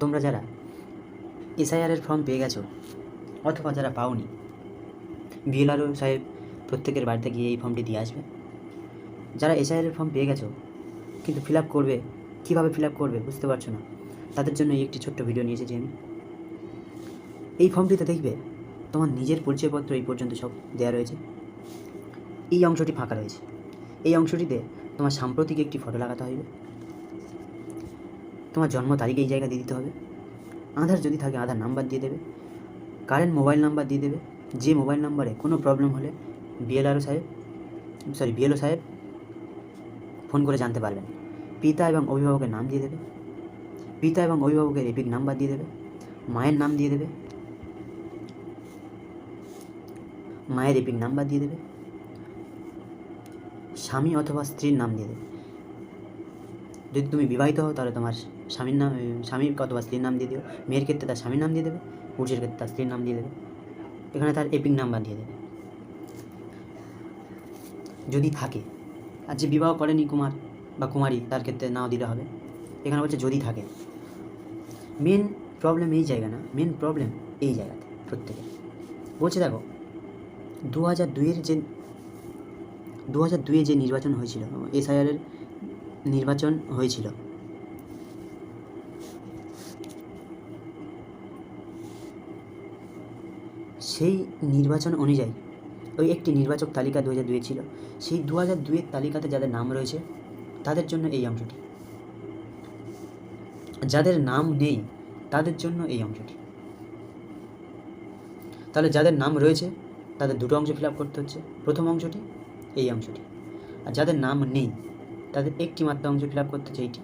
তোমরা যারা এসআইআরের ফর্ম পেয়ে গেছো অথবা যারা পাওনি বিএলআরও সাহেব প্রত্যেকের বাড়িতে গিয়ে এই ফর্মটি দিয়ে আসবে। যারা এসআইআরের ফর্ম পেয়ে গেছো কিন্তু ফিল আপ করবে, কীভাবে ফিল আপ করবে বুঝতে পারছ না। তাদের জন্য এই একটি ছোট্ট ভিডিও নিয়ে এসেছি আমি। এই ফর্মটিতে দেখবে তোমার নিজের পরিচয়পত্র এই পর্যন্ত সব দেওয়া রয়েছে। এই অংশটি ফাঁকা রয়েছে। এই অংশটিতে তোমার সাম্প্রতিক একটি ফটো লাগাতে হবে। তোমার জন্ম তারিখ এই জায়গা দিয়ে দিতে হবে। আধার যদি থাকে, আধার নাম্বার দিয়ে দেবে। কারেন্ট মোবাইল নাম্বার দিয়ে দেবে। যে মোবাইল নাম্বারে কোনো প্রবলেম হলে বিএলআরও সাহেব সরি বিএলও সাহেব ফোন করে জানতে পারবেন। পিতা এবং অভিভাবকের নাম দিয়ে দেবে। পিতা এবং অভিভাবকের এপিক নাম্বার দিয়ে দেবে। মায়ের নাম দিয়ে দেবে। মায়ের এপিক নাম্বার দিয়ে দেবে। স্বামী অথবা স্ত্রীর নাম দিয়ে দেবে। যদি তুমি বিবাহিত হও, তাহলে তোমার স্বামীর নাম স্বামীর অথবা স্ত্রীর নাম দিয়ে দিও। মেয়ের ক্ষেত্রে তার স্বামীর নাম দিয়ে দেবে, পুরুষের ক্ষেত্রে তার স্ত্রীর নাম দিয়ে দেবে। এখানে তার এপিক নাম্বার দিয়ে দেবে। যদি থাকে, আর যে বিবাহ করেনি কুমার বা কুমারী, তার ক্ষেত্রে নাও দিলে হবে। এখানে বলছে যদি থাকে। মেন প্রবলেম এই জায়গা না মেন প্রবলেম এই জায়গাতে, প্রত্যেকে। বলছে দেখো দু হাজার দুইয়ের যে দু হাজার দুইয়ে যে নির্বাচন হয়েছিল এসআইআরের নির্বাচন হয়েছিল। সেই নির্বাচন অনুযায়ী ওই একটি নির্বাচক তালিকা দু হাজার ছিল। সেই দু হাজার দুয়ের তালিকাতে যাদের নাম রয়েছে, তাদের জন্য এই অংশটি। যাদের নাম নেই, তাদের জন্য এই অংশটি। তাহলে যাদের নাম রয়েছে, তাদের দুটো অংশ ফিল করতে হচ্ছে। প্রথম অংশটি, এই অংশটি। আর যাদের নাম নেই তাদের একটি মাত্র অংশ ফিল আপ করতে হচ্ছে এইটি।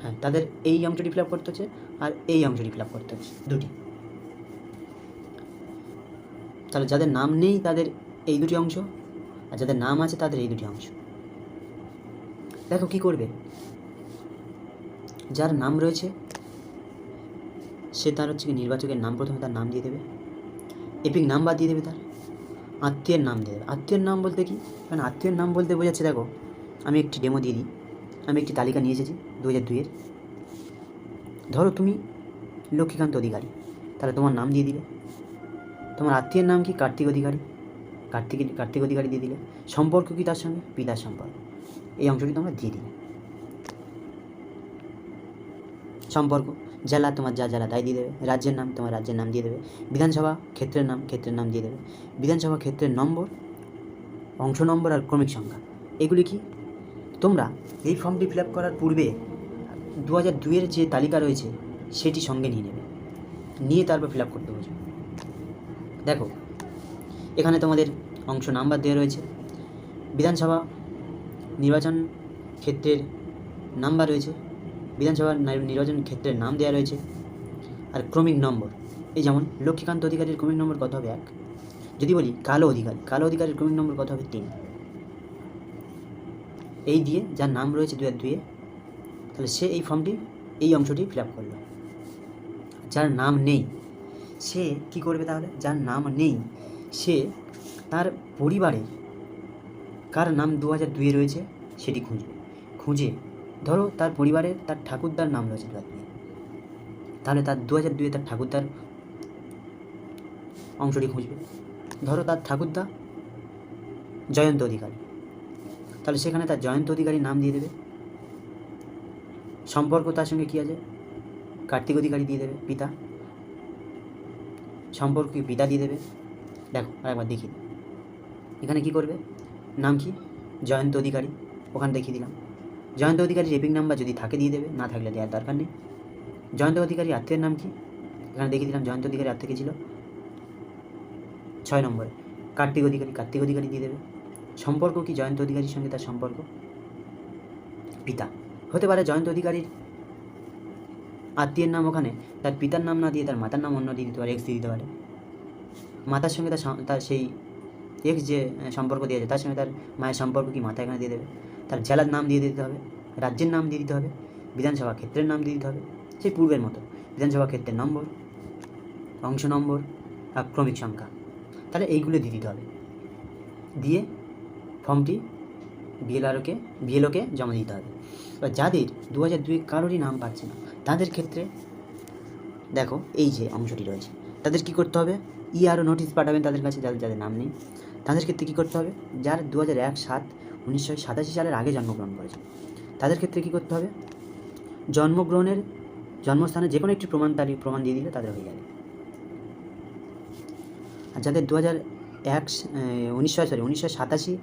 হ্যাঁ তাদের এই অংশটি ফিল আপ করতে হচ্ছে আর এই অংশটি ফিল আপ করতে হচ্ছে দুটি। তাহলে যাদের নাম নেই তাদের এই দুটি অংশ আর যাদের নাম আছে তাদের এই দুটি অংশ। দেখো কি করবে? যার নাম রয়েছে, সে তার হচ্ছে কি নির্বাচকের নাম প্রথমে তার নাম দিয়ে দেবে, এপিক নাম্বার দিয়ে দেবে তার, আত্মীয়ের নাম দিয়ে দেবে। আত্মীয়ের নাম বলতে কি? কারণ আত্মীয়ের নাম বলতে বোঝাচ্ছে, দেখো আমি একটি ডেমো দিয়ে দিই। আমি একটি তালিকা নিয়ে এসেছি দু হাজার দুইয়ের ধরো তুমি লক্ষ্মীকান্ত অধিকারী, তাহলে তোমার নাম দিয়ে দিলে। তোমার আত্মীয়ের নাম কি? কার্তিক অধিকারী। কার্তিক কার্তিক অধিকারী দিয়ে দিলে। সম্পর্ক কি তার সঙ্গে? পিতার সম্পর্ক। এই অংশটি তোমরা দিয়ে দিলে। সম্পর্ক, জেলা তোমার যা জেলা তাই দিয়ে দেবে। রাজ্যের নাম তোমার রাজ্যের নাম দিয়ে দেবে। বিধানসভা ক্ষেত্রের নাম ক্ষেত্রের নাম দিয়ে দেবে। বিধানসভা ক্ষেত্রের নম্বর, অংশ নম্বর আর ক্রমিক সংখ্যা। এগুলি কি? তোমরা এই ফর্মটি ফিল আপ করার পূর্বে দু হাজার দুইয়ের যে তালিকা রয়েছে, সেটি সঙ্গে নিয়ে নেবে। নিয়ে তারপর ফিল আপ করতে বলছো। দেখো, এখানে তোমাদের অংশ নাম্বার দেওয়া রয়েছে। বিধানসভা নির্বাচন ক্ষেত্রের নাম্বার রয়েছে। বিধানসভা নির- নির্বাচন ক্ষেত্রের নাম দেওয়া রয়েছে। আর ক্রমিক নম্বর। এই যেমন লক্ষ্মীকান্ত অধিকারীর ক্রমিক নম্বর কত হবে এক? যদি বলি কালো অধিকারী, কালো অধিকারীর ক্রমিক নম্বর কত হবে তিন? এই দিয়ে যার নাম রয়েছে দু এক দুয়ে তাহলে সে এই ফর্মটি এই অংশটি ফিল আপ করল। যার নাম নেই, সে কি করবে তাহলে? যার নাম নেই, সে তার পরিবারে কার নাম দু হাজার দুয়ে রয়েছে, সেটি খুঁজবে। খুঁজে, ধরো তার পরিবারের তার ঠাকুরদার নাম রয়েছে দু হাজার দুয়ে তাহলে তার দু হাজার দুয়ে তার ঠাকুরদার অংশটি খুঁজবে। ধরো তার ঠাকুরদা জয়ন্ত অধিকারী। তাহলে সেখানে তার জয়ন্ত অধিকারী নাম দিয়ে দেবে। সম্পর্ক তার সঙ্গে কী আছে? কার্তিক অধিকারী দিয়ে দেবে, পিতা। সম্পর্ক পিতা দিয়ে দেবে। দেখো, আরেকবার দেখি এখানে কি করবে? নাম কি? জয়ন্ত অধিকারী। ওখানে দেখিয়ে দিলাম। জয়ন্ত অধিকারী রেপিং নাম্বার যদি থাকে দিয়ে দেবে, না থাকলে দেওয়ার দরকার নেই। জয়ন্ত অধিকারী আত্মীয়ের নাম কি? এখানে দেখিয়ে দিলাম, জয়ন্ত অধিকারী আত্মীয় ছিল? ছয় নম্বরে। কার্তিক অধিকারী কার্তিক অধিকারী দিয়ে দেবে। সম্পর্ক কি জয়ন্ত অধিকারীর সঙ্গে তার সম্পর্ক? পিতা। হতে পারে জয়ন্ত অধিকারীর আত্মীয়ের নাম ওখানে, তার পিতার নাম না দিয়ে তার মাতার নাম অন্য দিয়ে দিতে পারে এক্স দিয়ে দিতে পারে। মাতার সঙ্গে তার তার সেই এক্স যে সম্পর্ক দিয়েছে, তার সঙ্গে তার মায়ের সম্পর্ক কি মাথা এখানে দিয়ে দেবে? তার জেলার নাম দিয়ে দিতে হবে, রাজ্যের নাম দিয়ে দিতে হবে, বিধানসভা ক্ষেত্রের নাম দিয়ে দিতে হবে, সেই পূর্বের মতো। বিধানসভা ক্ষেত্রের নম্বর, অংশ নম্বর আর ক্রমিক সংখ্যা। তাহলে এইগুলো দিয়ে দিতে হবে। দিয়ে ফর্মটি বিএলআরওকে বিএলওকে জমা দিতে হবে। এবার যাদের দু হাজার দুই কারোরই নাম পাচ্ছে না, তাদের ক্ষেত্রে দেখো এই যে অংশটি রয়েছে, তাদের কি করতে হবে? ই আরও নোটিশ পাঠাবেন তাদের কাছে, যাদের যাদের নাম নেই। তাদের ক্ষেত্রে কী করতে হবে? যার দু হাজার এক সাত, উনিশশো সাতাশি সালের আগে জন্মগ্রহণ করেছে, তাদের ক্ষেত্রে কী করতে হবে? জন্মগ্রহণের জন্মস্থানে যে কোনো একটি প্রমাণ তারিখ প্রমাণ দিয়ে দিলে তাদের হয়ে যাবে। আর যাদের দু হাজার এক উনিশশো, সরি, উনিশশো সাতাশি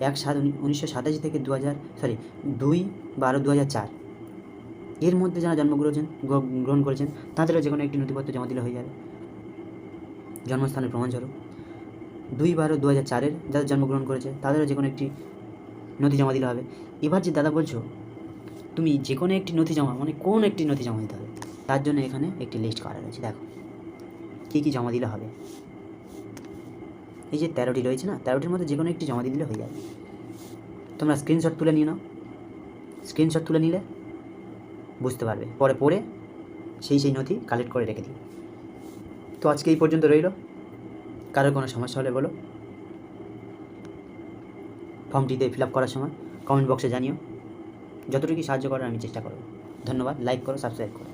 এক সাত উনিশশো সাতাশি থেকে দু হাজার সরি দুই বারো দু হাজার চার। এর মধ্যে যারা জন্মগ্রহণ গ্র- গ্রহণ করেছেন, তাদেরও যে কোনো একটি নথিপত্র জমা দিলে হয়ে যাবে। জন্মস্থানের প্রমাণস্বরূপ। দুই বারো দু হাজার চারের যাদের জন্মগ্রহণ করেছে, তাদেরও যে কোনো একটি নথি জমা দিলে হবে। এবার যে দাদা বলছো, তুমি যে কোনো একটি নথি জমা মানে কোন একটি নথি জমা দিতে হবে, তার জন্য এখানে একটি লিস্ট করা রয়েছে। দেখো, কী কী জমা দিলে হবে? এই যে তেরোটি রয়েছে না, তেরোটির মধ্যে যে কোনো একটি জমা দিয়ে দিলে হয়ে যাবে তোমরা স্ক্রিনশট তুলে নিয়ে নাও। স্ক্রিনশট তুলে নিলে বুঝতে পারবে। পরে পড়ে সেই সেই নথি কালেক্ট করে রেখে দিই তো আজকে এই পর্যন্ত রইল। কারোর কোনো সমস্যা হলে বলো। ফর্মটিতে ফিল আপ করার সময় কমেন্ট বক্সে জানিও। যতটুকু সাহায্য করার আমি চেষ্টা করব। ধন্যবাদ। লাইক করো সাবস্ক্রাইব করো।